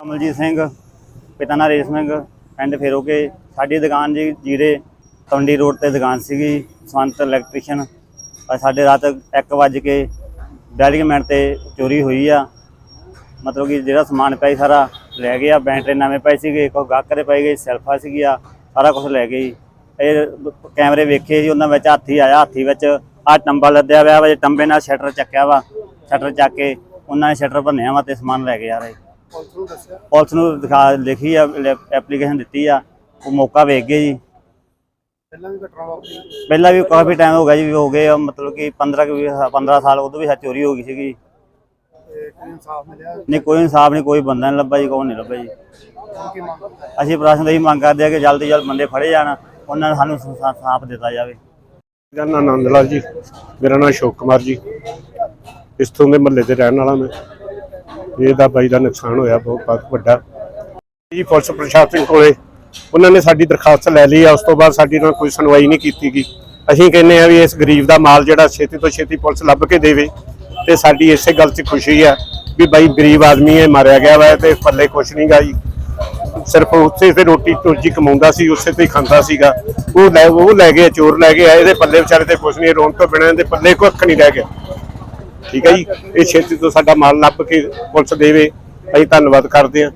ਕਮਲਜੀਤ ਸਿੰਘ, ਪਿਤਾ ਨਾਂ ਰੇਸ ਸਿੰਘ, ਪਿੰਡ ਫੇਰੋਕੇ। ਸਾਡੀ ਦੁਕਾਨ ਜੀ ਜੀਰੇ ਤੰਡੀ ਰੋਡ ਤੇ ਦੁਕਾਨ ਸੀਗੀ, ਸੰਤ ਇਲੈਕਟ੍ਰੀਸ਼ੀਅਨ ਸਾਡੇ ਰਾਤ 1 ਵਜੇ ਕੇ 42 ਮਿੰਟ ਤੇ ਚੋਰੀ ਹੋਈ ਆ। ਮਤਲਬ ਕਿ ਜਿਹੜਾ ਸਮਾਨ ਪਿਆ ਸਾਰਾ ਲੈ ਗਿਆ ਆ, ਬੈਟਰੀ ਨਵੇਂ ਪਏ ਸੀਗੇ, ਕੋਈ ਗਾਹਕ ਦੇ ਪਏ ਗਏ ਸੈਲਫਾ ਸੀਗੀ ਆ, ਸਾਰਾ ਕੁਝ ਲੈ ਗਈ ਇਹ ਕੈਮਰੇ ਵੇਖੇ ਜੀ, ਉਹਨਾਂ ਵਿੱਚ ਹਾਥੀ ਆਇਆ, ਹਾਥੀ ਵਿੱਚ ਆ ਟੰਬਾ ਲੱਦਿਆ ਹੋਇਆ ਵਾ, ਜੇ ਟੰਬੇ ਨਾਲ ਸ਼ਟਰ ਚੱਕਿਆ ਵਾ, ਸ਼ਟਰ ਚੱਕ ਕੇ ਉਹਨਾਂ ਨੇ ਸ਼ਟਰ ਭੰਨਿਆ ਵਾ ਤੇ ਸਮਾਨ ਲੈ ਕੇ ਆ ਰਹੇ। ਨੂੰ ਦੱਸਿਆ ਪੁਲਿਸ ਨੂੰ ਦਿਖਾ ਲਿਖੀ ਆ ਐਪਲੀਕੇਸ਼ਨ ਦਿੱਤੀ ਆ ਉਹ ਮੌਕਾ ਵੇਖ ਗਏ ਜੀ। ਪਹਿਲਾਂ ਵੀ ਘਟਨਾ ਵਾਪਰੀ ਪਹਿਲਾਂ ਵੀ ਕਾਫੀ ਟਾਈਮ ਹੋ ਗਿਆ ਜੀ ਹੋ ਗਏ ਆ, ਮਤਲਬ ਕਿ 15 ਕੁ ਵੀਹ ਸਾ- 15 ਸਾਲ ਉਦੋਂ ਵੀ ਚੋਰੀ ਹੋ ਗਈ ਸੀਗੀ। ਤੇ ਕੋਈ ਇਨਸਾਫ ਮਿਲਿਆ? ਨਹੀਂ ਕੋਈ ਇਨਸਾਫ ਨਹੀਂ ਕੋਈ ਬੰਦਾ ਨਹੀਂ ਲੱਭਾ ਜੀ ਕੋਈ ਨਹੀਂ ਲੱਭਾ ਜੀ। ਹੁਣ ਕੀ ਮੰਗ ਕਰਦੇ? ਅਸੀਂ ਪ੍ਰਸ਼ਾਸਨ ਦੀ ਮੰਗ ਕਰਦੇ ਆ ਕਿ ਜਲਦੀ ਤੋਂ ਜਲਦ ਬੰਦੇ ਫੜੇ ਜਾਣ ਉਹਨਾਂ ਨੂੰ ਸਾਨੂੰ ਇਨਸਾਫ ਦਿੱਤਾ ਜਾਵੇ। ਮੇਰਾ ਨਾਮ ਆਨੰਦ ਲਾਲ ਜੀ ਮੇਰਾ ਨਾਮ ਅਸ਼ੋਕ ਕੁਮਾਰ ਜੀ। ਇਸਥੋਂ ਦੇ ਮਹੱਲੇ ਦੇ ਰਹਿਣ ਵਾਲਾ ਮੈਂ। ਇਹਦਾ ਬਾਈ ਦਾ ਨੁਕਸਾਨ ਹੋਇਆ, ਬਹੁਤ ਬਹੁਤ ਵੱਡਾ। ਜੀ, ਪੁਲਿਸ ਪ੍ਰਸ਼ਾਸਨ ਕੋਲੇ, ਉਹਨਾਂ ਨੇ ਸਾਡੀ ਦਰਖਾਸਤ ਲੈ ਲਈ ਆ, ਉਸ ਤੋਂ ਬਾਅਦ ਸਾਡੀ ਨਾਲ ਕੋਈ ਸੁਣਵਾਈ ਨਹੀਂ ਕੀਤੀ ਗਈ। ਅਸੀਂ ਕਹਿੰਦੇ ਆ ਵੀ ਇਸ ਗਰੀਬ ਦਾ ਮਾਲ ਜਿਹੜਾ ਛੇਤੀ ਤੋਂ ਛੇਤੀ ਪੁਲਿਸ ਲੱਭ ਕੇ ਦੇਵੇ, ਤੇ ਸਾਡੀ ਇਸੇ ਗੱਲ 'ਚ ਖੁਸ਼ੀ ਆ ਵੀ ਬਾਈ ਗਰੀਬ ਆਦਮੀ ਹੈ ਮਾਰਿਆ ਗਿਆ ਵਾ, ਤੇ ਪੱਲੇ ਕੁਛ ਨਹੀਂ ਗਾ ਜੀ। ਸਿਰਫ ਉੱਥੇ ਤੇ ਰੋਟੀ ਟੋਜੀ ਕਮਾਉਂਦਾ ਸੀ, ਉਸੇ ਤੇ ਹੀ ਖਾਂਦਾ ਸੀਗਾ। ਉਹ ਲੈ ਉਹ ਲੈ ਗਏ, ਚੋਰ ਲੈ ਗਏ ਇਹਦੇ ਪੱਲੇ ਵਿਚਾਰੇ ਤੇ ਕੁਛ ਨਹੀਂ, ਰੋਣ ਤੋਂ ਬਿਨਾਂ ਇਹਦੇ ਪੱਲੇ ਕੁੱਖ ਨਹੀਂ ਰਹਿ ਗਿਆ। ਠੀਕ ਹੈ ਜੀ? ਇਹ ਛੇਤੀ ਤੋਂ ਸਾਡਾ ਮਾਲ ਲੱਭ ਕੇ ਪੁਲਿਸ ਦੇਵੇ। ਅਸੀਂ ਧੰਨਵਾਦ ਕਰਦੇ ਹਾਂ।